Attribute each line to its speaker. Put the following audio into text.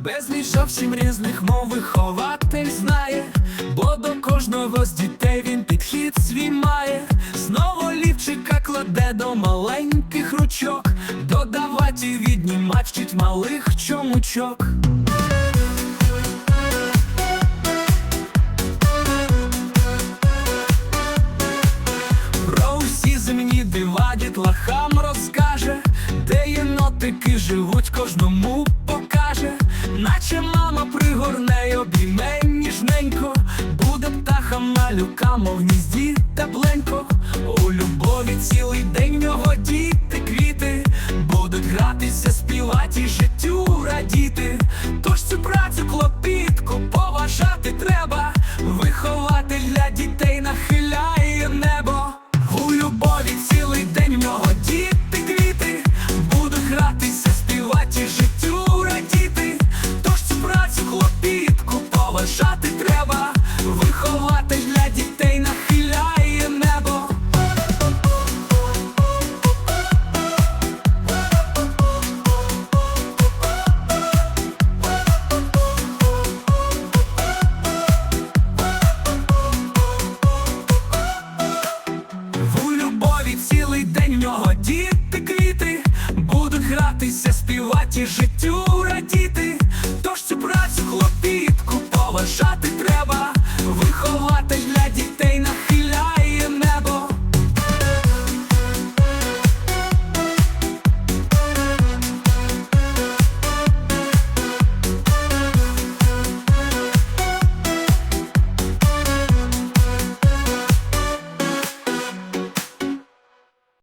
Speaker 1: Безліч зовсім різних мов вихователь знає, бо до кожного з дітей він підхід свій має. Знову лівчика кладе до маленьких ручок, додавать і віднімать малих чомучок. Єнотики живуть, кожному покаже, наче мама пригорне й обійме ніжненько, буде птахам малюкам мов гнізді тепленько, у любові цілий день в нього діти квіти, будуть гратися, співати і нього діти квіти, будуть гратися, співати життю радіти, тож цю працю хлопітку поважати.